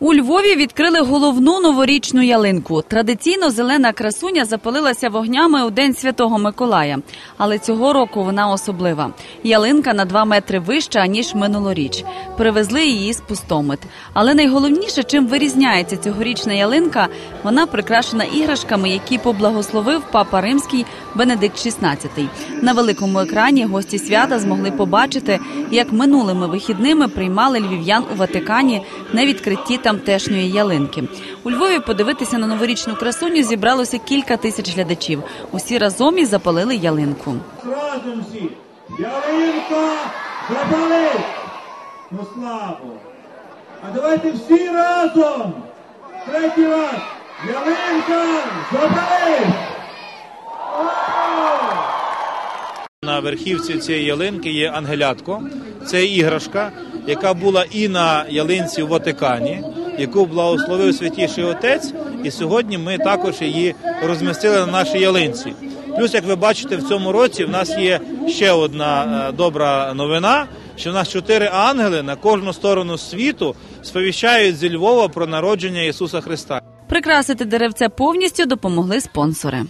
У Львові відкрили головну новорічну ялинку. Традиційно зелена красуня запалилася вогнями у день святого Миколая. Але цього року вона особлива. Ялинка на два метри вища ніж минулоріч. Привезли її з пустомит. Але найголовніше, чим вирізняється цьогорічна ялинка, вона прикрашена іграшками, які поблагословив папа римський Бенедикт XVI. На великому екрані гості свята змогли побачити, як минулими вихідними приймали львів'ян у Ватикані на відкритті тамтешньої ялинки. У Львові подивитися на новорічну красуню зібралося кілька тисяч глядачів. Усі разом і запалили ялинку. Разом всі. Ялинка запалить. Ну славу. А давайте всі разом. Третій раз. Ялинка запалить. На верхівці цієї ялинки є ангелятко. Це іграшка, яка була і на ялинці в Ватикані, яку благословив святіший отець. І сьогодні ми також її розмістили на нашій ялинці. Плюс, як ви бачите, в цьому році в нас є ще одна е, добра новина, що в нас чотири ангели на кожну сторону світу сповіщають зі Львова про народження Ісуса Христа. Прикрасити деревце повністю допомогли спонсори.